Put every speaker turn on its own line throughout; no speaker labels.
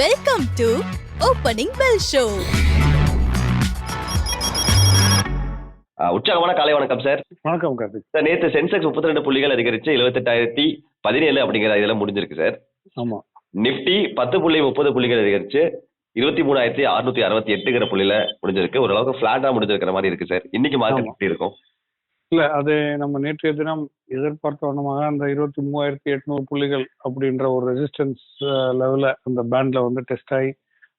Welcome to opening bell show
உற்சாகமான காலை வணக்கம் சார்.
வணக்கம் கார்த்திக்.
சார் நேற்று சென்செக்ஸ் முப்பத்தி ரெண்டு புள்ளிகள் அதிகரிச்சு எழுபத்தெட்டாயிரத்தி பதினேழு அப்படிங்கிற இதில் முடிஞ்சிருக்கு சார்.
ஆமா.
நிஃப்டி பத்து புள்ளி முப்பது புள்ளிகள் அதிகரிச்சு இருபத்தி மூணாயிரத்தி அறுநூத்தி அறுபத்தி எட்டுங்கிற புள்ளியில முடிஞ்சிருக்கு. ஓரளவுக்கு ஃபிளாட்டா முடிஞ்சிருக்கிற மாதிரி இருக்கு சார். இன்னைக்கு மார்க்கெட். எப்படி இருக்கும்?
இல்ல அது நம்ம நேற்றைய தினம் எதிர்பார்த்த வண்ணமாக அந்த இருபத்தி மூவாயிரத்தி எட்நூறு புள்ளிகள் அப்படின்ற ஒரு ரெசிஸ்டன்ஸ் லெவல அந்த பேண்ட்ல வந்து டெஸ்ட் ஆகி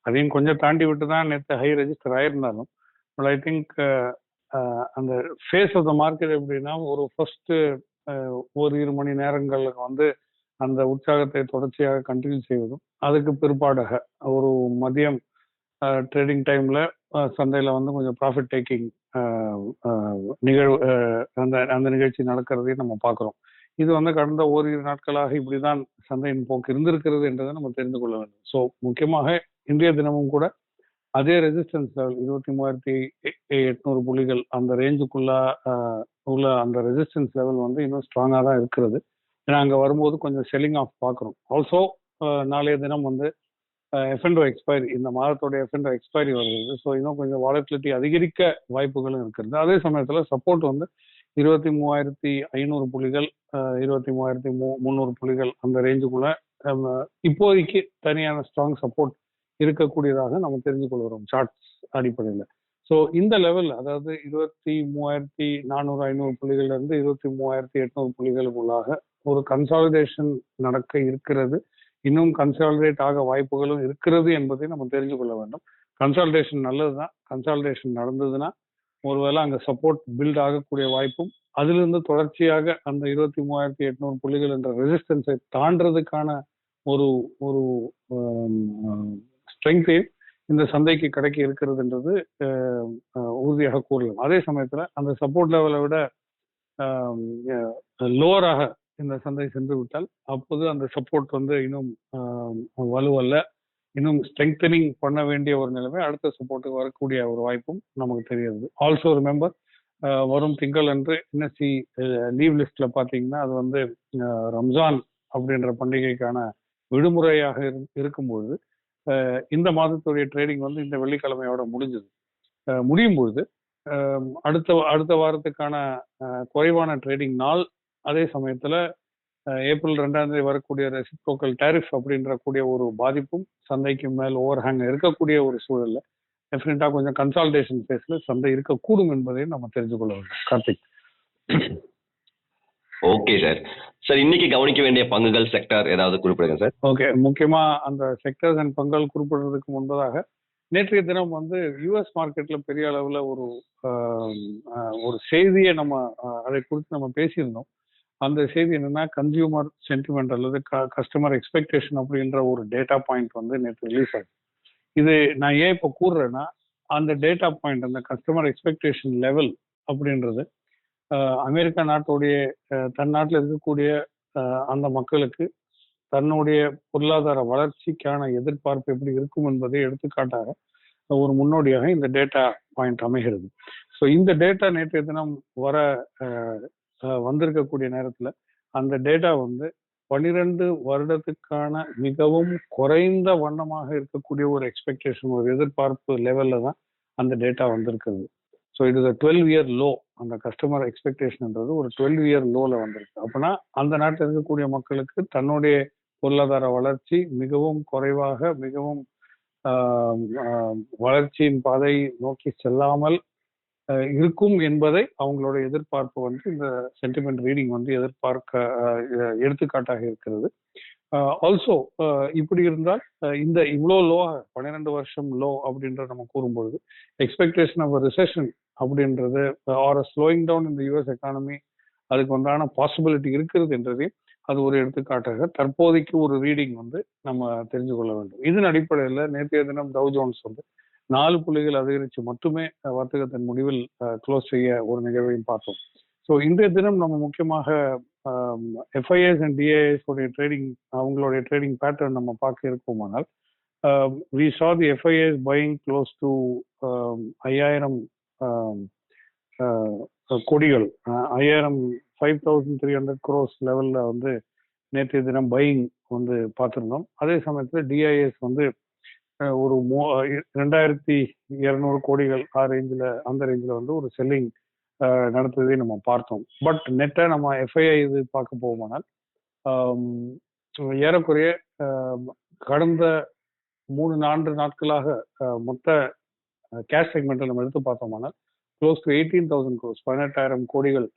அதையும் கொஞ்சம் தாண்டி விட்டு தான் நேற்று ஹை ரெஜிஸ்டர் ஆயிருந்தாலும் பட் ஐ திங்க் அந்த ஃபேஸ் ஆஃப் த மார்க்கெட் எப்படின்னா ஒரு ஃபர்ஸ்ட் ஒரு இரு மணி நேரங்களுக்கு வந்து அந்த உற்சாகத்தை தொடர்ச்சியாக கண்டினியூ செய்வதும் அதுக்கு பிற்பாடாக ஒரு மதியம் ட்ரேடிங் டைம்ல சந்தையில வந்து கொஞ்சம் ப்ராஃபிட் டேக்கிங் நிகழ்வு அந்த அந்த நிகழ்ச்சி நடக்கிறதையும் நம்ம பார்க்குறோம். இது வந்து கடந்த ஓரிரு நாட்களாக இப்படிதான் சந்தையின் போக்கு இருந்திருக்கிறது என்றதை நம்ம தெரிந்து கொள்ள வேண்டும். ஸோ முக்கியமாக இன்றைய தினமும் கூட அதே ரெசிஸ்டன்ஸ் லெவல் இருபத்தி மூவாயிரத்தி எட்நூறு புள்ளிகள் அந்த ரேஞ்சுக்குள்ள உள்ள அந்த ரெசிஸ்டன்ஸ் லெவல் வந்து இன்னும் ஸ்ட்ராங்காக தான் இருக்கிறது. ஏன்னா அங்கே வரும்போது கொஞ்சம் செல்லிங் ஆஃப் பார்க்குறோம். ஆல்சோ நாளைய தினம் வந்து எஃப்என்டோ எக்ஸ்பைரி இந்த மாதத்தோட எஃப்என்டோ எக்ஸ்பைரி வருகிறது. ஸோ இன்னும் கொஞ்சம் வாலட்டிலிட்டி அதிகரிக்க வாய்ப்புகளும் இருக்கிறது. அதே சமயத்தில் சப்போர்ட் வந்து இருபத்தி மூவாயிரத்தி ஐநூறு புள்ளிகள் இருபத்தி மூவாயிரத்தி மூ முந்நூறு புள்ளிகள் அந்த ரேஞ்சுக்குள்ள இப்போதைக்கு தனியான ஸ்ட்ராங் சப்போர்ட் இருக்கக்கூடியதாக நம்ம தெரிஞ்சு கொள்கிறோம் சார்ட்ஸ் அடிப்படையில். ஸோ இந்த லெவல் அதாவது இருபத்தி மூவாயிரத்தி நானூறு ஐநூறு புள்ளிகள்ல இருந்து இருபத்தி மூவாயிரத்தி எட்நூறு புள்ளிகளுக்குள்ளாக ஒரு கன்சாலிடேஷன் நடக்க இருக்கிறது. இன்னும் கன்சாலிடேட் ஆக வாய்ப்புகளும் இருக்கிறது என்பதை நம்ம தெரிஞ்சு கொள்ள வேண்டும். கன்சாலிடேஷன் நல்லதுதான். கன்சால்டேஷன் நடந்ததுன்னா ஒருவேளை அங்க சப்போர்ட் பில்ட் ஆகக்கூடிய வாய்ப்பும் அதிலிருந்து தொடர்ச்சியாக அந்த இருபத்தி மூவாயிரத்தி எட்நூறு புள்ளிகள் என்ற ரெசிஸ்டன்ஸை தாண்டதுக்கான ஒரு ஒரு ஸ்ட்ரெங்கையும் இந்த சந்தைக்கு கிடைக்க இருக்கிறதுன்றது உறுதியாக கூறலாம். அதே சமயத்துல அந்த சப்போர்ட் லெவலை விட லோவராக இந்த சந்தை சென்று விட்டால் அப்போது அந்த சப்போர்ட் வந்து இன்னும் வலுவல்ல. இன்னும் ஸ்ட்ரெங்தனிங் பண்ண வேண்டிய ஒரு நிலைமை அடுத்த சப்போர்ட்டுக்கு வரக்கூடிய ஒரு வாய்ப்பும் நமக்கு தெரியுது ஆல்சோ ரிமெம்பர் வரும் திங்கள் அன்று என்எஸ்சி லீவ் லிஸ்ட்ல பாத்தீங்கன்னா அது வந்து ரம்ஜான் அப்படின்ற பண்டிகைக்கான விடுமுறையாக இரு- இருக்கும்பொழுது இந்த மாதத்துடைய ட்ரேடிங் வந்து இந்த வெள்ளிக்கிழமையோட முடிஞ்சது. முடியும் பொழுது அடுத்த அடுத்த வாரத்துக்கான குறைவான ட்ரேடிங் நாள் அதே சமயத்துல ஏப்ரல் ரெண்டாம் தேதி வரக்கூடிய ரெசிப்ரோக்கல் டேரிஃப் அப்படின்ற கூடிய ஒரு பாதிப்பும் சந்தைக்கு மேல் ஓவர் ஹேங் இருக்கக்கூடிய ஒரு சூழல்ல டெஃபினட்டா கொஞ்சம் கன்சால்டேஷன் ஃபேஸ்ல சந்தை இருக்கக்கூடும் என்பதையும் நம்ம தெரிஞ்சு கொள்ள வேண்டும். கார்த்திக்.
ஓகே சார் சார் இன்னைக்கு கவனிக்க வேண்டிய பங்குகள் செக்டார் ஏதாவது குறிப்பிடுங்க சார்
ஓகே முக்கியமா அந்த செக்டர்ஸ் அண்ட் பங்கள் குறிப்பிடுறதுக்கு முன்பதாக நேற்றைய தினம் வந்து யுஎஸ் மார்க்கெட்ல பெரிய அளவுல ஒரு ஒரு செய்தியை நம்ம அதை குறித்து நம்ம பேசியிருந்தோம். அந்த செய்தி என்னன்னா கன்சியூமர் சென்டிமெண்ட் அல்லது கஸ்டமர் எக்ஸ்பெக்டேஷன் அப்படின்ற ஒரு டேட்டா பாயிண்ட் வந்து நேற்று ரிலீஸ் ஆகுது இது நான் ஏன் இப்போ கூறுறேன்னா அந்த டேட்டா பாயிண்ட் அந்த கஸ்டமர் எக்ஸ்பெக்டேஷன் லெவல் அப்படின்றது அமெரிக்கா நாட்டுடைய தன் நாட்டில் இருக்கக்கூடிய அந்த மக்களுக்கு தன்னுடைய பொருளாதார வளர்ச்சிக்கான எதிர்பார்ப்பு எப்படி இருக்கும் என்பதை எடுத்துக்காட்டாக ஒரு முன்னோடியாக இந்த டேட்டா பாயிண்ட் அமைகிறது. ஸோ இந்த டேட்டா நேற்றைய தினம் வர வந்திருக்கக்கூடிய நேரத்தில் அந்த டேட்டா வந்து பனிரெண்டு வருடத்துக்கான மிகவும் குறைந்த வண்ணமாக இருக்கக்கூடிய ஒரு எக்ஸ்பெக்டேஷன் ஒரு எதிர்பார்ப்பு லெவல்ல தான் அந்த டேட்டா வந்திருக்கிறது so it is a twelve year low அந்த கஸ்டமர் எக்ஸ்பெக்டேஷன்ன்றது ஒரு டுவெல் இயர் லோல வந்திருக்கு. அப்படின்னா அந்த நாட்டில் இருக்கக்கூடிய மக்களுக்கு தன்னுடைய பொருளாதார வளர்ச்சி மிகவும் குறைவாக மிகவும் வளர்ச்சியின் பாதை நோக்கி செல்லாமல் இருக்கும் என்பதை அவங்களோட எதிர்பார்ப்பு வந்து இந்த சென்டிமெண்ட் ரீடிங் வந்து எதிர்பார்க்க எடுத்துக்காட்டாக இருக்கிறது. ஆல்சோ இப்படி இருந்தால் இந்த இவ்வளோ லோ பன்னிரெண்டு வருஷம் லோ அப்படின்ற நம்ம கூறும்பொழுது எக்ஸ்பெக்டேஷன் ஆஃப் ரிசெஷன் அப்படின்றது ஆர் ஸ்லோயிங் டவுன் இந்த யூஎஸ் எக்கானமி அதுக்கு உண்டான பாசிபிலிட்டி இருக்கிறது என்றதையும் அது ஒரு எடுத்துக்காட்டாக தற்போதைக்கு ஒரு ரீடிங் வந்து நம்ம தெரிஞ்சு கொள்ள வேண்டும். இதன் அடிப்படையில் நேற்றைய தினம் டவ் ஜோன்ஸ் வந்து நாலு புள்ளிகள் அதிகரித்து மட்டுமே வர்த்தகத்தின் முடிவில் க்ளோஸ் செய்ய ஒரு நிகழ்வையும் பார்த்தோம். ஸோ இன்றைய தினம் நம்ம முக்கியமாக எஃப்ஐஎஸ் அண்ட் டிஐஎஸ் உடைய ட்ரேடிங் அவங்களுடைய ட்ரேடிங் பேட்டர்ன் நம்ம பார்க்க இருக்கோமானால் we saw the FIIs buying close to ஐயாயிரம் கொடிகள் ஐயாயிரம் five thousand three hundred crores லெவலில் வந்து நேற்றைய தினம் பையிங் வந்து பார்த்துருந்தோம். அதே சமயத்தில் டிஐஎஸ் வந்து ஒரு மூ ரெண்டாயிரத்தி இருநூறு கோடிகள் ஆ ரேஞ்சில் அந்த ரேஞ்சில் வந்து ஒரு செல்லிங் நடந்ததை நம்ம பார்த்தோம். பட் நெட்டை நம்ம எஃப்ஐஐ இது பார்க்க போகுமானால் ஏறக்குறைய கடந்த மூணு நான்கு நாட்களாக மொத்த கேஷ் செக்மெண்ட்டை நம்ம எடுத்து பார்த்தோம்னா close to eighteen thousand crores பதினெட்டாயிரம் கோடிகள்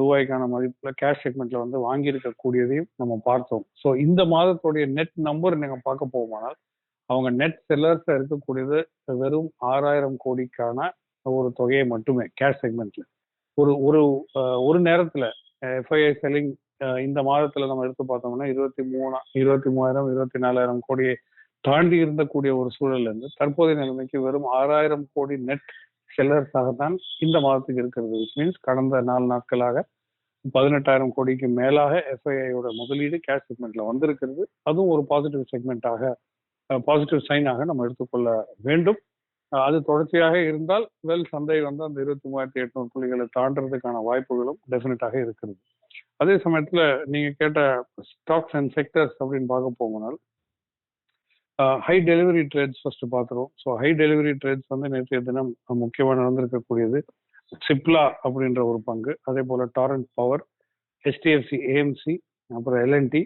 ரூபாய்க்கான மதிப்பில் கேஷ் செக்மெண்ட்ல வந்து வாங்கியிருக்கக்கூடியதையும் நம்ம பார்த்தோம். ஸோ இந்த மாதத்துடைய நெட் நம்பர் நீங்கள் பார்க்க போகுமானால் அவங்க நெட் செல்லர்ஸ் இருக்கக்கூடியது வெறும் ஆறாயிரம் கோடிக்கான ஒரு தொகையை மட்டுமே கேஷ் செக்மெண்ட்ல ஒரு ஒரு ஒரு நேரத்துல எஃப்ஐஐ செல்லிங் இந்த மாதத்துல நம்ம எடுத்து பார்த்தோம்னா இருபத்தி மூணா இருபத்தி மூவாயிரம் இருபத்தி நாலாயிரம் கோடியை தாண்டி இருந்தக்கூடிய ஒரு சூழல்ல இருந்து தற்போதைய நிலைமைக்கு வெறும் ஆறாயிரம் கோடி நெட் செல்லர்ஸாக தான் இந்த மாதத்துக்கு இருக்கிறது. விச் மீன்ஸ் கடந்த நாலு நாட்களாக பதினெட்டாயிரம் கோடிக்கு மேலாக எஃப்ஐஐயோட முதலீடு கேஷ் செக்மெண்ட்ல வந்திருக்கிறது. அதுவும் ஒரு பாசிட்டிவ் செக்மெண்ட்டாக பாசிட்டிவ் சைனாக நம்ம எடுத்துக்கொள்ள வேண்டும். அது தொடர்ச்சியாக இருந்தால் வெல் சந்தை வந்து அந்த இருபத்தி மூவாயிரத்தி எட்நூறு புள்ளிகளை தாண்டறதுக்கான வாய்ப்புகளும் டெஃபினட்டாக இருக்கிறது. அதே சமயத்துல நீங்க கேட்ட ஸ்டாக்ஸ் அண்ட் செக்டர்ஸ் அப்படின்னு பார்க்க போனால் ஹை டெலிவரி ட்ரேட்ஸ் ஃபர்ஸ்ட் பார்த்துருவோம். ஸோ ஹை டெலிவரி ட்ரேட்ஸ் வந்து நேற்றைய தினம் முக்கியமாக நடந்திருக்கக்கூடியது சிப்லா அப்படின்ற ஒரு பங்கு அதே போல டாரண்ட் பவர் ஹெச்டிஎஃப்சி ஏஎம்சி அப்புறம் L and T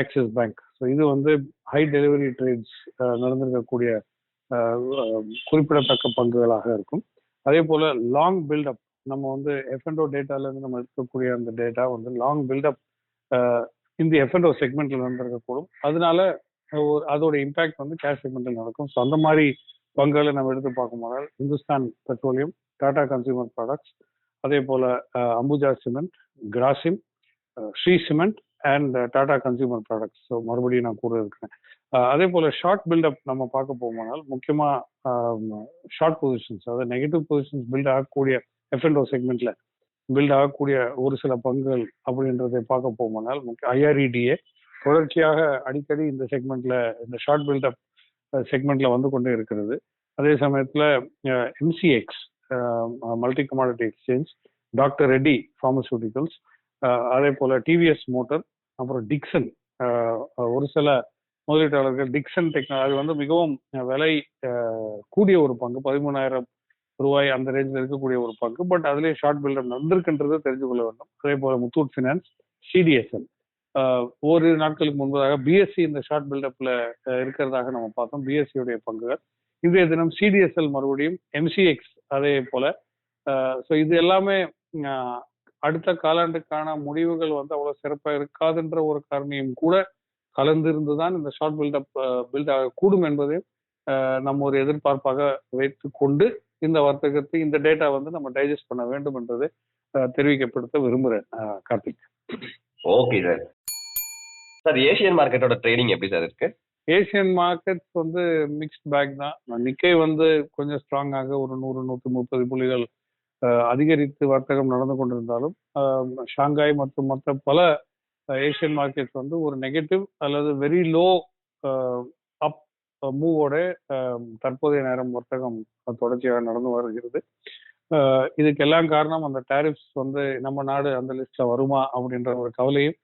Axis Bank so இது வந்து ஹை டெலிவரி ட்ரேட்ஸ் நடந்திருக்கக்கூடிய குறிப்பிடத்தக்க பங்குகளாக இருக்கும். அதே போல லாங் பில்டப் நம்ம வந்து எஃப்என்டோ டேட்டாலேருந்து நம்ம எடுக்கக்கூடிய அந்த டேட்டா வந்து லாங் பில்டப் இந்த எஃப்என்டோ செக்மெண்ட்ல நடந்திருக்கக்கூடும். அதனால ஒரு அதோட இம்பாக்ட் வந்து கேஷ் செக்மெண்ட்டில் நடக்கும். ஸோ அந்த மாதிரி பங்குகளை நம்ம எடுத்து பார்க்கும்போது Hindustan Petroleum Tata consumer products அதே போல Ambuja cement Grasim Shree cement and Tata consumer products so மறுபடியும் நான் கூட இருக்கிறேன். அதே போல ஷார்ட் பில்டப் நம்ம பார்க்க போகும்போது முக்கியமா ஷார்ட் பொசிஷன்ஸ் அதாவது நெகட்டிவ் பொசிஷன்ஸ் பில்ட் ஆகக்கூடிய எஃப்என்டோ செக்மெண்ட்ல பில்ட் ஆகக்கூடிய ஒரு சில பங்குகள் அப்படின்றதை பார்க்க போகும்போது முக்கிய ஐஆர்இடிஏ தொடர்ச்சியாக அடிக்கடி இந்த செக்மெண்ட்ல இந்த ஷார்ட் பில்டப் செக்மெண்ட்ல வந்து கொண்டே இருக்கிறது. அதே சமயத்தில் MCX multi commodity exchange doctor Reddy pharmaceuticals அதே போல டிவிஎஸ் மோட்டர் அப்புறம் டிக்சன் ஒரு சில முதலீட்டாளர்கள் டிக்சன் டெக்னாலஜி வந்து மிகவும் விலை கூடிய ஒரு பங்கு. பதிமூணாயிரம் ரூபாய் அந்த ரேஞ்சில் இருக்கக்கூடிய ஒரு பங்கு. பட் அதுலேயே ஷார்ட் பில்டப் நடந்திருக்குன்றதை தெரிஞ்சு கொள்ள வேண்டும். அதே போல முத்தூட் ஃபினான்ஸ் சிடிஎஸ்எல் ஓரிரு நாட்களுக்கு முன்பதாக பிஎஸ்சி இந்த ஷார்ட் பில்டப்ல இருக்கிறதாக நம்ம பார்த்தோம். பிஎஸ்சியுடைய பங்குகள். இன்றைய தினம் சிடிஎஸ்எல் மறுபடியும் எம்சிஎக்ஸ் அதே போல ஸோ இது எல்லாமே அடுத்த காலாண்டுக்கான முடிவுகள் வந்து அவ்வளவு சிறப்பா இருக்காதுன்ற ஒரு காரணியும் கூட கலந்திருந்து தான் இந்த ஷார்ட் பில்டப் பில்ட் ஆகக்கூடும் என்பதை நம்ம ஒரு எதிர்பார்ப்பாக வைத்து கொண்டு இந்த வர்த்தகத்தை இந்த டேட்டா வந்து நம்ம டைஜஸ்ட் பண்ண வேண்டும் என்றதை தெரிவிக்கப்படுத்த விரும்புகிறேன் Karthik.
Okay sir sir Asian மார்க்கெட்டோட ட்ரேடிங் எப்படி சார் இருக்கு?
ஏசியன் மார்க்கெட்ஸ் வந்து மிக்ஸ்ட் பேக் தான். நிக்கை வந்து கொஞ்சம் ஸ்ட்ராங்காக ஒரு நூறு நூற்றி முப்பது புள்ளிகள் அதிகரித்து வர்த்தகம் நடந்து கொண்டிருந்தாலும் ஷாங்காய் மற்றும் மற்ற பல ஏசியன் மார்க்கெட்ஸ் வந்து ஒரு நெகட்டிவ் அல்லது வெரி லோ அப் மூவோட தற்போதைய நேரம் வர்த்தகம் தொடர்ச்சியாக நடந்து வருகிறது. இதுக்கு இதுக்கெல்லாம் காரணம் அந்த டேரிஃப்ஸ் வந்து நம்ம நாடு அந்த லிஸ்ட்ல வருமா அப்படின்ற ஒரு கவலையும்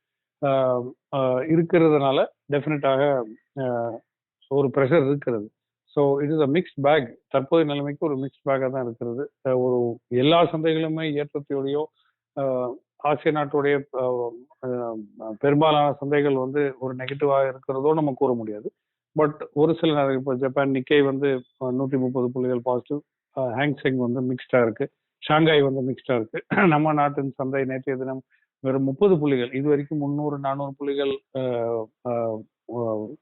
இருக்கிறதுனால டெஃபினட்டாக ஒரு ப்ரெஷர் இருக்கிறது. So it is a mixed bag தற்போதைய நிலைமைக்கு ஒரு மிக்ஸ்ட் பேக்காக தான் இருக்கிறது. ஒரு எல்லா சந்தைகளுமே ஏற்றத்தையோடையோ ஆசிய நாட்டுடைய பெரும்பாலான சந்தைகள் வந்து ஒரு நெகட்டிவாக இருக்கிறதோ நம்ம கூற முடியாது. பட் ஒரு சில நேரம் இப்போ ஜப்பான் நிக்கை வந்து நூற்றி முப்பது புள்ளிகள் பாசிட்டிவ் ஹேங்ஸெங் வந்து மிக்ஸ்டாக இருக்கு. ஷாங்காய் வந்து மிக்ஸ்டாக இருக்கு. நம்ம நாட்டின் சந்தை நேற்றைய தினம் வெறும் முப்பது புள்ளிகள் இது வரைக்கும் முந்நூறு நானூறு புள்ளிகள்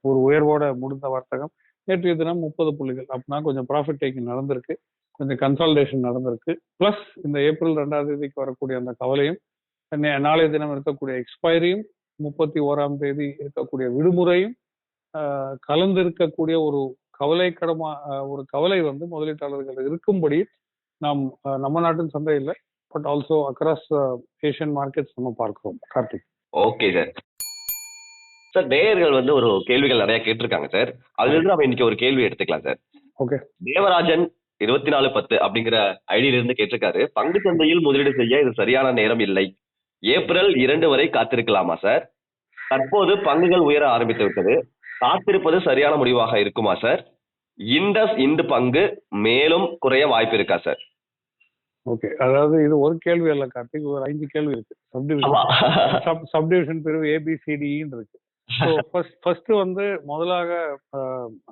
ஒரு உயர்வோட முடிந்த வர்த்தகம். நேற்றைய தினம் முப்பது புள்ளிகள். அப்படின்னா கொஞ்சம் ப்ராஃபிட் டேக்கிங் நடந்திருக்கு. கொஞ்சம் கன்சால்டேஷன் நடந்திருக்கு. ப்ளஸ் இந்த ஏப்ரல் ரெண்டாம் தேதிக்கு வரக்கூடிய அந்த கவலையும் நாளைய தினம் இருக்கக்கூடிய எக்ஸ்பைரியும் முப்பத்தி ஓராம் தேதி இருக்கக்கூடிய விடுமுறையும் ஆஹ், கலந்து இருக்கக்கூடிய ஒரு கவலைக்கடமா ஒரு கவலை வந்து முதலீட்டாளர்கள் இருக்கும்படி நாம் நம்ம நாட்டின் சந்தை இல்லை but also across Asian markets நம்ம பார்க்கிறோம். கார்த்திக்.
ஓகே சார் சார் நேயர்கள் வந்து ஒரு கேள்விகள் நிறைய கேட்டிருக்காங்க சார். அதுல இருந்து நம்ம இன்னைக்கு ஒரு கேள்வி எடுத்துக்கலாம் சார்.
ஓகே.
தேவராஜன் இருபத்தி நாலு பத்து அப்படிங்கிற ஐடியில இருந்து கேட்டிருக்காரு. பங்கு சந்தையில் முதலீடு செய்ய இது சரியான நேரம் இல்லை. ஏப்ரல் இரண்டு வரை காத்திருக்கலாமா சார்? தற்போது பங்குகள் உயர ஆரம்பித்து விட்டது. காத்திருப்பது சரியான முடிவாக இருக்குமா சார்? இண்டஸ் இண்டு பங்கு மேலும் குறைய வாய்ப்பு இருக்கா சார்?
ஓகே. அதாவது இது ஒரு கேள்வி அல்ல கார்த்திக். ஒரு ஐந்து கேள்வி இருக்கு. சப்டிவிஷன் சப்டிவிஷன் பிரிவு ஏபிசிடின்னு இருக்கு. ஸோ ஃபர்ஸ்ட் வந்து முதலாக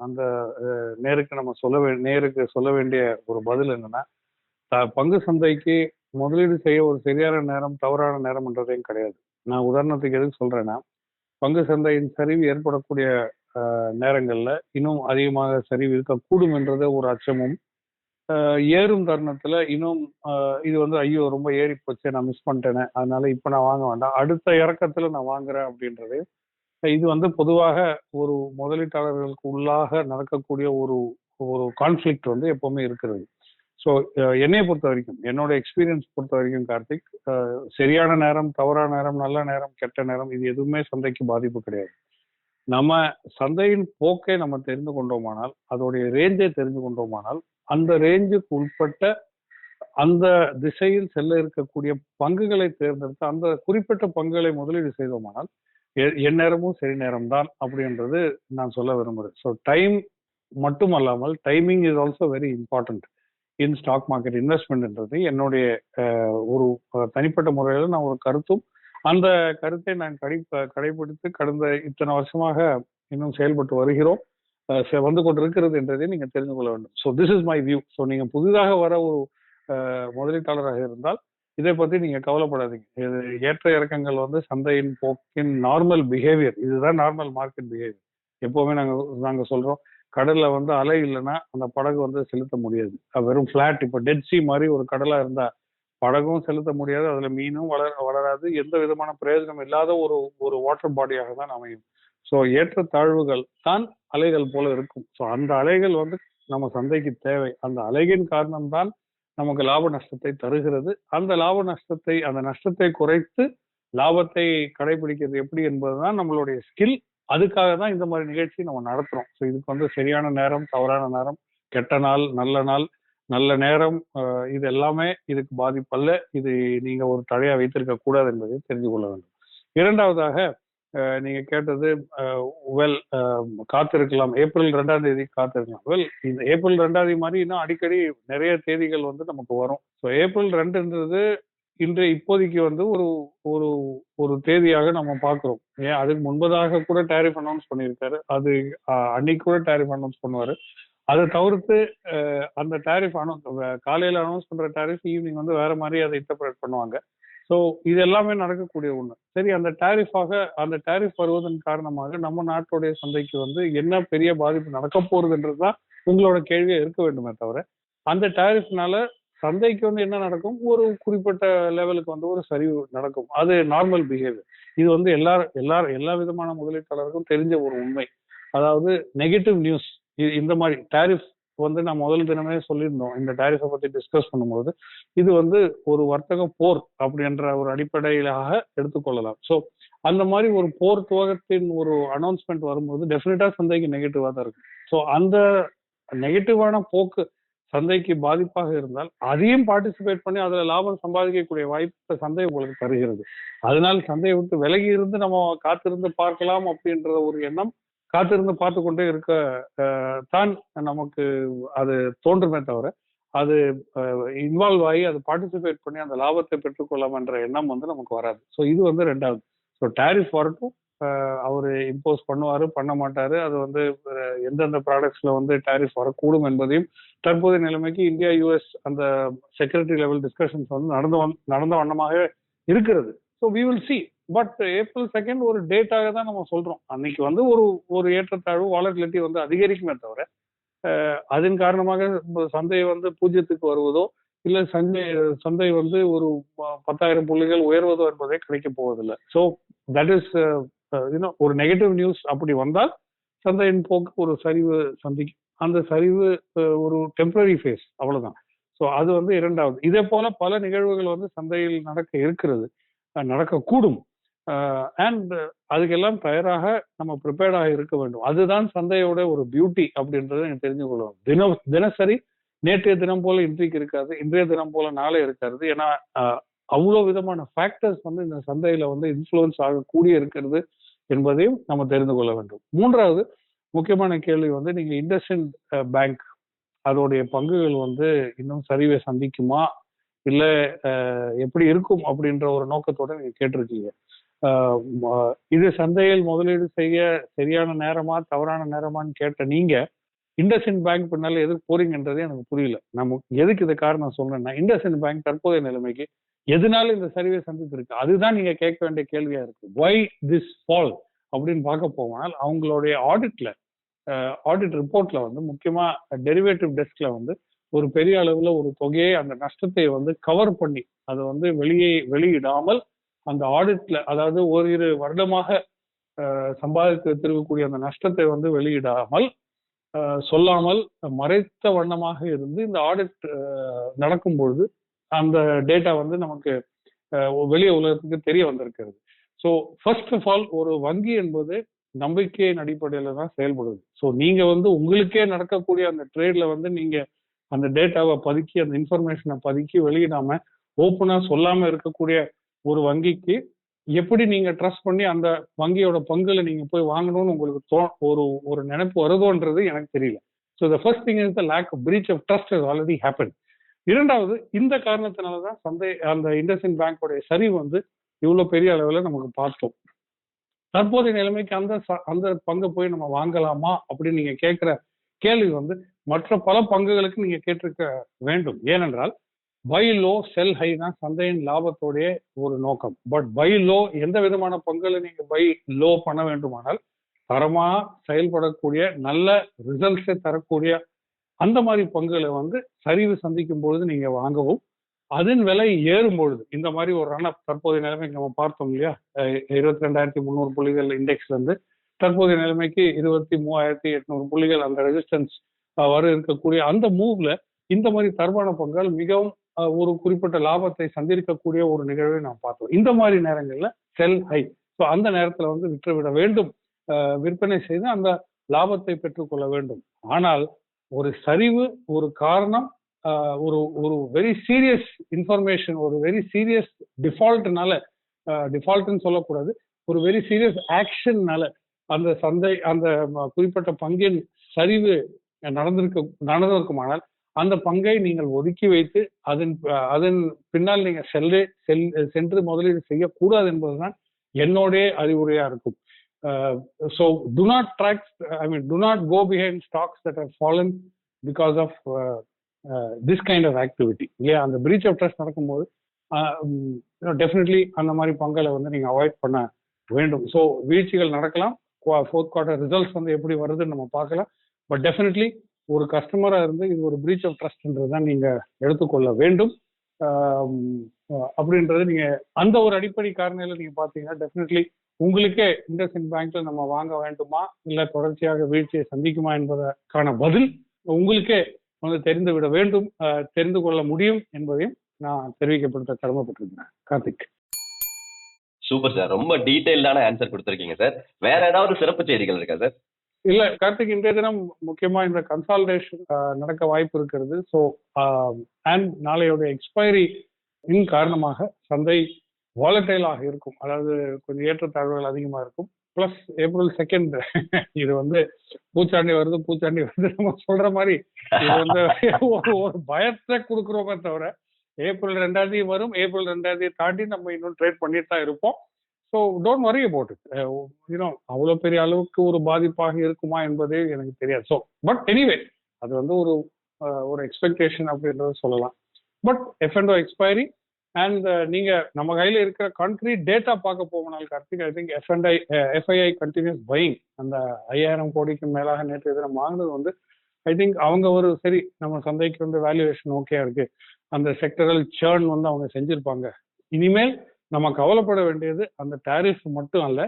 அந்த நேருக்கு நம்ம சொல்ல நேருக்கு சொல்ல வேண்டிய ஒரு பதில் என்னன்னா பங்கு சந்தைக்கு முதலீடு செய்ய ஒரு சரியான நேரம் தவறான நேரம்ன்றதையும் கிடையாது. நான் உதாரணத்துக்கு எதுக்கு சொல்றேன்னா பங்கு சந்தையின் சரிவு ஏற்படக்கூடிய நேரங்கள்ல இன்னும் அதிகமாக சரிவு இருக்கக்கூடும் என்றத ஒரு அச்சமும் ஏறும் தருணத்துல இன்னும் இது வந்து ஐயோ ரொம்ப ஏறி போச்சு நான் மிஸ் பண்ணிட்டேனே அதனால இப்ப நான் வாங்க வேண்டாம் அடுத்த இறக்கத்துல நான் வாங்குறேன் அப்படின்றது இது வந்து பொதுவாக ஒரு முதலீட்டாளர்களுக்கு உள்ளாக நடக்கக்கூடிய ஒரு ஒரு கான்ஃப்ளிக்ட் வந்து எப்பவுமே இருக்கிறது. ஸோ என்னை பொறுத்த வரைக்கும் என்னோட எக்ஸ்பீரியன்ஸ் பொறுத்த வரைக்கும் கார்த்திக் அஹ், சரியான நேரம் தவறான நேரம் நல்ல நேரம் கெட்ட நேரம் இது எதுவுமே சந்தைக்கு பாதிப்பு கிடையாது. நம்ம சந்தையின் போக்கை நம்ம தெரிந்து கொண்டோமானால் அதோடைய ரேஞ்சை தெரிந்து கொண்டோமானால் அந்த ரேஞ்சுக்கு உட்பட்ட அந்த திசையில் செல்ல இருக்கக்கூடிய பங்குகளை தேர்ந்தெடுத்து அந்த குறிப்பிட்ட பங்குகளை முதலீடு செய்தோமானால் எ- எந்நேரமும் சரி நேரம்தான் அப்படின்றது நான் சொல்ல விரும்புகிறேன் ஸோ டைம் மட்டுமல்லாமல் timing is also very important in stock market இன்வெஸ்ட்மெண்ட்ன்றது என்னுடைய ஒரு தனிப்பட்ட முறையில் நான் ஒரு கருத்தும் அந்த கருத்தை நான் கடை கடைபிடித்து கடந்த இத்தனை வருஷமாக இன்னும் செயல்பட்டு வருகிறோம். வந்து கொண்டிருக்கிறது என்றதை நீங்க தெரிந்து கொள்ள வேண்டும். So this is my view so நீங்க புதிதாக வர ஒரு முதலீட்டாளராக இருந்தால் இதை பத்தி நீங்க கவலைப்படாதீங்க. இது ஏற்ற இறக்கங்கள் வந்து சந்தையின் போக்கின் நார்மல் பிஹேவியர் இதுதான் நார்மல் மார்க்கெட் பிஹேவியர் எப்பவுமே நாங்க நாங்க சொல்றோம் கடல்ல வந்து அலை இல்லைன்னா அந்த படகு வந்து செலுத்த முடியாது. வெறும் பிளாட் இப்போ டெட் சி மாதிரி ஒரு கடலா இருந்தா படகும் செலுத்த முடியாது. அதுல மீனும் வளர வளராது. எந்த விதமான பிரயோஜனம் இல்லாத ஒரு ஒரு வாட்டர் பாடியாக தான் அமையும். ஸோ ஏற்ற தாழ்வுகள் தான் அலைகள் போல இருக்கும். ஸோ அந்த அலைகள் வந்து நம்ம சந்தைக்கு தேவை. அந்த அலைகளின் காரணம்தான் நமக்கு லாப நஷ்டத்தை தருகிறது. அந்த லாப நஷ்டத்தை அந்த நஷ்டத்தை குறைத்து லாபத்தை கடைபிடிக்கிறது எப்படி என்பதுதான் நம்மளுடைய ஸ்கில் அதுக்காக தான் இந்த மாதிரி நிகழ்ச்சி நம்ம நடத்துறோம். ஸோ இதுக்கு வந்து சரியான நேரம் தவறான நேரம் கெட்ட நாள் நல்ல நாள் நல்ல நேரம் இது எல்லாமே இதுக்கு பாதிப்பல்ல. இது நீங்க ஒரு தடையா வைத்திருக்க கூடாது என்பதை தெரிந்து கொள்ள வேண்டும். இரண்டாவதாக நீங்க கேட்டது வெல் காத்திருக்கலாம். ஏப்ரல் ரெண்டாம் தேதி காத்திருக்கலாம். வெல் இந்த ஏப்ரல் ரெண்டாம் தேதி மாதிரி இன்னும் அடிக்கடி நிறைய தேதிகள் வந்து நமக்கு வரும். ஸோ ஏப்ரல் ரெண்டுன்றது இன்று இப்போதைக்கு வந்து ஒரு ஒரு ஒரு தேதியாக நம்ம பார்க்குறோம். ஏன்? அதுக்கு முன்பதாக கூட டேரிஃப் அனௌன்ஸ் பண்ணியிருக்காரு. அது அன்னைக்கு கூட டேரிஃப் அனௌன்ஸ் பண்ணுவார். அதை தவிர்த்து அந்த டேரிஃப் அனௌன்ஸ் காலையில் அனௌன்ஸ் பண்ணுற டேரிஃப் ஈவினிங் வந்து வேற மாதிரி அதை இன்டர்பிரேட் பண்ணுவாங்க. ஸோ இது எல்லாமே நடக்கக்கூடிய ஒன்று சரி அந்த டேரிஃபாக அந்த டேரிஃப் வருவதன் காரணமாக நம்ம நாட்டுடைய சந்தைக்கு வந்து என்ன பெரிய பாதிப்பு நடக்க போறதுன்றது தான் உங்களோட கேள்வியா இருக்க வேண்டுமே தவிர அந்த டேரிஃப்னால சந்தைக்கு வந்து என்ன நடக்கும்? ஒரு குறிப்பிட்ட லெவலுக்கு வந்து ஒரு சரிவு நடக்கும். அது நார்மல் பிஹேவியர் இது வந்து எல்லா எல்லா எல்லா விதமான முதலீட்டாளருக்கும் தெரிஞ்ச ஒரு உண்மை. அதாவது நெகட்டிவ் நியூஸ் இந்த மாதிரி டேரிஃப் வந்து நான் முதல் தினமே சொல்லியிருந்தோம் இந்த டாரிஃபை பத்தி டிஸ்கஸ் பண்ணும்போது இது வந்து ஒரு வர்த்தக போர் அப்படின்ற ஒரு அடிப்படையிலாக எடுத்துக்கொள்ளலாம். ஸோ அந்த மாதிரி ஒரு போர் துவகத்தின் ஒரு அனௌன்ஸ்மெண்ட் வரும்போது டெஃபினட்டா சந்தைக்கு நெகட்டிவா தான் இருக்கும் ஸோ அந்த நெகட்டிவான போக்கு சந்தைக்கு பாதிப்பாக இருந்தால் அதையும் பார்ட்டிசிபேட் பண்ணி அதுல லாபம் சம்பாதிக்கக்கூடிய வாய்ப்பு சந்தை உங்களுக்கு தருகிறது. அதனால் சந்தையை விட்டு விலகி இருந்து நம்ம காத்திருந்து பார்க்கலாம் அப்படின்ற ஒரு எண்ணம் காத்திருந்து பார்த்து கொண்டே இருக்க தான் நமக்கு அது தோன்றுமே தவிர அது இன்வால்வ் ஆகி அது பார்ட்டிசிபேட் பண்ணி அந்த லாபத்தை பெற்றுக்கொள்ளலாம் என்ற எண்ணம் வந்து நமக்கு வராது. ஸோ இது வந்து ரெண்டாவது. ஸோ டேரிஃப் வரட்டும். அவர் இம்போஸ் பண்ணுவாரு பண்ண மாட்டார். அது வந்து எந்தெந்த ப்ராடக்ட்ஸில் வந்து டேரிஃப் வரக்கூடும் என்பதையும் தற்போதைய நிலைமைக்கு இந்தியா யூஎஸ் அந்த செக்ரட்டரி லெவல் டிஸ்கஷன்ஸ் வந்து நடந்து வந்- நடந்த வண்ணமாக இருக்கிறது. So we will see but April second ஒரு டேட்டாக தான் நம்ம சொல்றோம். அன்னைக்கு வந்து ஒரு ஒரு ஏற்றத்தாழ்வு வாலட்டிலிட்டி வந்து அதிகரிக்குமே தவிர அதன் காரணமாக சந்தை வந்து பூஜ்ஜியத்துக்கு வருவதோ இல்ல சந்தை சந்தை வந்து ஒரு ப- பத்தாயிரம் புள்ளிகள் உயர்வதோ என்பதே கிடைக்க போவதில்லை. ஸோ தட் இஸ் ஒரு நெகட்டிவ் நியூஸ் அப்படி வந்தால் சந்தையின் போக்கு ஒரு சரிவு சந்திக்கும். அந்த சரிவு ஒரு டெம்பரரி ஃபேஸ் அவ்வளவுதான். ஸோ அது வந்து இரண்டாவது. இதே போல பல நிகழ்வுகள் வந்து சந்தையில் நடக்க இருக்கிறது. நடக்கக்கூடும். அண்ட் அதுக்கெல்லாம் தயாராக நம்ம ப்ரிப்பேர்டாக இருக்க வேண்டும். அதுதான் சந்தையோட ஒரு பியூட்டி அப்படின்றத எனக்கு தெரிஞ்சு கொள்ளணும். தினம் தினசரி நேற்றைய தினம் போல இன்றைக்கு இருக்காது இன்றைய தினம் போல நாளை இருக்காது. ஏன்னா அவ்வளோ விதமான ஃபேக்டர்ஸ் வந்து இந்த சந்தையில வந்து இன்ஃப்ளூயன்ஸ் ஆகக்கூடிய இருக்கிறது என்பதையும் நம்ம தெரிந்து கொள்ள வேண்டும். மூன்றாவது முக்கியமான கேள்வி வந்து நீங்க இண்டஸ்இண்ட் பேங்க் அதோடைய பங்குகள் வந்து இன்னும் சரிவை சந்திக்குமா? இல்லை எப்படி இருக்கும் அப்படின்ற ஒரு நோக்கத்தோட நீங்க கேட்டிருக்கீங்க. இது சந்தையில் முதலீடு செய்ய சரியான நேரமா தவறான நேரமான்னு கேட்ட நீங்க இண்டஸ்இன் பேங்க் பின்னால எதுக்கு போறீங்கன்றதே எனக்கு புரியல. நம்ம எதுக்கு இதை காரணம் சொல்றேன்னா இண்டஸ்இன் பேங்க் தற்போதைய நிலைமைக்கு எதனால இந்த சரிவை சந்தித்திருக்கு? அதுதான் நீங்க கேட்க வேண்டிய கேள்வியா இருக்கு. வை திஸ் ஃபால் அப்படின்னு பார்க்க போனால் அவங்களுடைய ஆடிட்ல ஆடிட் ரிப்போர்ட்ல வந்து முக்கியமா டெரிவேட்டிவ் டெஸ்க்ல வந்து ஒரு பெரிய அளவுல ஒரு தொகையை அந்த நஷ்டத்தை வந்து கவர் பண்ணி அதை வந்து வெளியே வெளியிடாமல் அந்த ஆடிட்ல அதாவது ஓரிரு வருடமாக சம்பாதித்து வைத்திருக்கக்கூடிய அந்த நஷ்டத்தை வந்து வெளியிடாமல் சொல்லாமல் மறைத்த வண்ணமாக இருந்து இந்த ஆடிட் நடக்கும் பொழுது அந்த டேட்டா வந்து நமக்கு வெளியே உலகத்துக்கு தெரிய வந்திருக்கிறது. ஸோ ஃபர்ஸ்ட் ஆஃப் ஆல் ஒரு வங்கி என்பது நம்பிக்கையின் அடிப்படையில தான் செயல்படுது. ஸோ நீங்க வந்து உங்களுக்கே நடக்கக்கூடிய அந்த ட்ரேட்ல வந்து நீங்க அந்த டேட்டாவை பதுக்கி அந்த இன்ஃபர்மேஷனை பதுக்கி வெளியிடாம ஓப்பனா சொல்லாம இருக்கக்கூடிய ஒரு வங்கிக்கு எப்படி நீங்க ட்ரஸ்ட் பண்ணி அந்த வங்கியோட பங்குல நீங்க போய் வாங்கணும்னு உங்களுக்கு தோ ஒரு ஒரு நினைப்பு வருதோன்றது எனக்கு தெரியல. So the first thing is the lake breach of trust is already happen இரண்டாவது இந்த காரணத்தினால தான் சந்தை அந்த இண்டஸ்இன் பேங்கோடைய சரிவு வந்து இவ்வளவு பெரிய அளவுல நமக்கு பார்த்தோம். தற்போதைய நிலைமைக்கு அந்த ச- அந்த பங்கை போய் நம்ம வாங்கலாமா அப்படின்னு நீங்க கேட்கிற கேள்வி வந்து மற்ற பல பங்குகளுக்கு நீங்க கேட்டிருக்க வேண்டும். ஏனென்றால் பை லோ செல் ஹை தான் சந்தையின் லாபத்தோடைய ஒரு நோக்கம். பட் பை லோ எந்த விதமான பங்குகளை நீங்க பை லோ பண்ண வேண்டுமானால் தரமா செயல்படக்கூடிய நல்ல ரிசல்ட்ஸை தரக்கூடிய அந்த மாதிரி பங்குகளை வந்து சரிவு சந்திக்கும் பொழுது நீங்க வாங்கவும் அதன் விலை ஏறும் பொழுது இந்த மாதிரி ஒரு ரன் தற்போதைய நிலைமைக்கு நம்ம பார்த்தோம் இல்லையா? இருபத்தி ரெண்டாயிரத்தி முந்நூறு புள்ளிகள் இண்டெக்ஸ்ல இருந்து தற்போதைய நிலைமைக்கு இருபத்தி மூவாயிரத்தி எட்நூறு புள்ளிகள் அந்த ரெசிஸ்டன்ஸ் வர இருக்கக்கூடிய அந்த மூவ்ல இந்த மாதிரி தரமான பங்குகள் மிகவும் ஒரு குறிப்பிட்ட லாபத்தை சந்திருக்கக்கூடிய ஒரு நிகழ்வை நாம் பார்த்தோம். இந்த மாதிரி நேரங்கள்ல செல் ஹை ஸோ அந்த நேரத்துல வந்து விற்றுவிட வேண்டும். விற்பனை செய்து அந்த லாபத்தை பெற்றுக்கொள்ள வேண்டும். ஆனால் ஒரு சரிவு ஒரு காரணம் ஆஹ் ஒரு ஒரு வெரி சீரியஸ் இன்ஃபர்மேஷன் ஒரு வெரி சீரியஸ் டிஃபால்ட்னால டிஃபால்ட்னு சொல்லக்கூடாது ஒரு வெரி சீரியஸ் ஆக்ஷன்னால அந்த சந்தை அந்த குறிப்பிட்ட பங்கின் சரிவு நடந்திருக்க நடந்திருக்குமானால் அந்த பங்கை நீங்கள் ஒதுக்கி வைத்து அதன் அதன் பின்னால் நீங்கள் செல்லே செல் சென்று முதலீடு செய்யக்கூடாது என்பதுதான் என்னோடைய அறிவுரையா இருக்கும். So do not track I mean do not go behind stocks that are fallen because of this kind of activity இல்லையா? அந்த பிரீச் ஆஃப் ட்ரஸ்ட் நடக்கும்போது டெஃபினெட்லி அந்த மாதிரி பங்களை வந்து நீங்கள் அவாய்ட் பண்ண வேண்டும். ஸோ வீழ்ச்சிகள் நடக்கலாம். ஃபோர்த் குவார்டர் ரிசல்ட்ஸ் வந்து எப்படி வருதுன்னு நம்ம பார்க்கலாம். பட் டெஃபினெட்லி ஒரு கஸ்டமரா இருந்து இது ஒரு பிரீச் ஆஃப் ட்ரஸ்ட்ன்றது நீங்க எடுத்துக்கொள்ள வேண்டும். அப்படின்றது நீங்க அந்த ஒரு அடிப்படை காரணியில நீங்க பாத்தீங்கன்னா டெஃபினெட்லி உங்களுக்கே இண்டஸ்இன் பேங்க்ல நம்ம வாங்க வேண்டுமா? இல்ல தொடர்ச்சியாக வீழ்ச்சியை சந்திக்குமா என்பதற்கான பதில் உங்களுக்கே வந்து தெரிந்து விட வேண்டும் தெரிந்து கொள்ள முடியும் என்பதையும் நான் தெரிவிக்கப்படுத்த கடமைப்பட்டிருக்கிறேன். கார்த்திக்.
சூப்பர் சார் ரொம்ப டீட்டெயில்டான ஆன்சர் கொடுத்துருக்கீங்க சார் வேற ஏதாவது சிறப்பு செய்திகள் இருக்கா சார்
இல்ல கார்த்திக் இன்றைய தினம் முக்கியமா இந்த கன்சால்டேஷன் நடக்க வாய்ப்பு இருக்கிறது. ஸோ அண்ட் நாளையோட எக்ஸ்பைரி இன் காரணமாக சந்தை வாலட்டைலாக இருக்கும். அதாவது கொஞ்சம் ஏற்றத்தாழ்வுகள் அதிகமா இருக்கும். பிளஸ் ஏப்ரல் செகண்ட் இது வந்து பூச்சாண்டி வருது பூச்சாண்டி வருது. நம்ம சொல்ற மாதிரி இது வந்து ஒரு ஒரு பயத்தை கொடுக்குறோமே தவிர ஏப்ரல் ரெண்டாம் தேதி வரும். ஏப்ரல் ரெண்டாம் தேதி தாண்டி நம்ம இன்னும் ட்ரேட் பண்ணிட்டு தான் இருப்போம். So don't worry about it you know அவ்வளோ பெரிய அளவுக்கு ஒரு பாதிப்பாக இருக்குமா என்பதே எனக்கு தெரியாது. ஸோ பட் எனிவே அது வந்து ஒரு ஒரு எக்ஸ்பெக்டேஷன் அப்படின்றத சொல்லலாம். But F and expiry and நீங்க நம்ம கையில இருக்கிற கான்கிரீட் டேட்டா பார்க்க போகனால Karthik I think F and I FII continues buying அந்த ஐயாயிரம் கோடிக்கு மேலாக நேற்று தினம் வாங்கினது வந்து ஐ திங்க் அவங்க ஒரு சரி நம்ம சந்தைக்கு வந்து வேல்யூவேஷன் ஓகே இருக்கு. அந்த செக்டரல் சேர்ன் வந்து அவங்க செஞ்சிருப்பாங்க. இனிமேல் நம்ம கவலைப்பட வேண்டியது அந்த டாரிஃப் மட்டும் அல்ல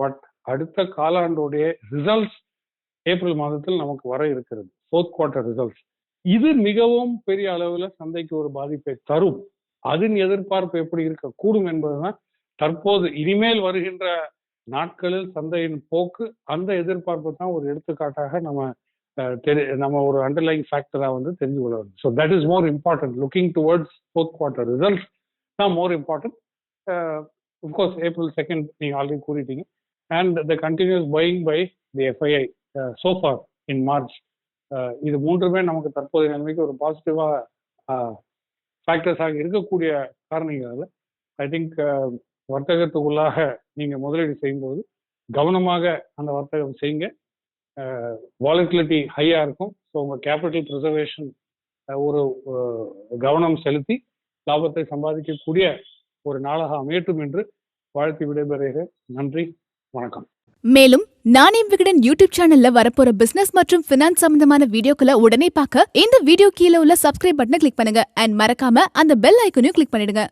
பட் அடுத்த காலாண்டோடைய ரிசல்ட்ஸ் ஏப்ரல் மாதத்தில் நமக்கு வர இருக்கிறது ஃபோர்த் குவார்டர் ரிசல்ட்ஸ் இது மிகவும் பெரிய அளவில் சந்தைக்கு ஒரு பாதிப்பை தரும். அதன் எதிர்பார்ப்பு எப்படி இருக்கக்கூடும் என்பதுதான் தற்போது இனிமேல் வருகின்ற நாட்களில் சந்தையின் போக்கு. அந்த எதிர்பார்ப்பு தான் ஒரு எடுத்துக்காட்டாக நம்ம தெரி நம்ம ஒரு அண்டர்லைங் ஃபேக்டரா வந்து தெரிஞ்சு கொள்ள வேண்டும். So that is more important looking towards fourth quarter results தான் more important of course April second நீங்க already கூறிட்டீங்க. And the continues buying by the FII so far in March இது மூன்றுமே நமக்கு தற்போதைய நிலைமைக்கு ஒரு பாசிட்டிவாக ஃபேக்டர்ஸாக இருக்கக்கூடிய காரணங்களால் ஐ திங்க் uh, வர்த்தகத்துக்குள்ளாக நீங்கள் முதலீடு செய்யும்போது கவனமாக அந்த வர்த்தகம் செய்யுங்க. Uh, வாலட்டிலிட்டி ஹையாக இருக்கும். ஸோ உங்கள் கேபிட்டல் ப்ரிசர்வேஷன் ஒரு கவனம் செலுத்தி லாபத்தை சம்பாதிக்கக்கூடிய ஒரு நாளாக அமையட்டும் என்று வாழ்த்து விடைபெறுகிறேன். நன்றி வணக்கம்.
மேலும் நானே விகடன் யூடியூப் சேனல்ல வரப்போற பிசினஸ் மற்றும் பினான்ஸ் சம்பந்தமான வீடியோக்களை உடனே பார்க்க இந்த வீடியோ கீழே உள்ள சப்ஸ்கிரைப் பட்டனை கிளிக் பண்ணுங்க. அண்ட் மறக்காம அந்த பெல் ஐக்கனையும் கிளிக் பண்ணிடுங்க.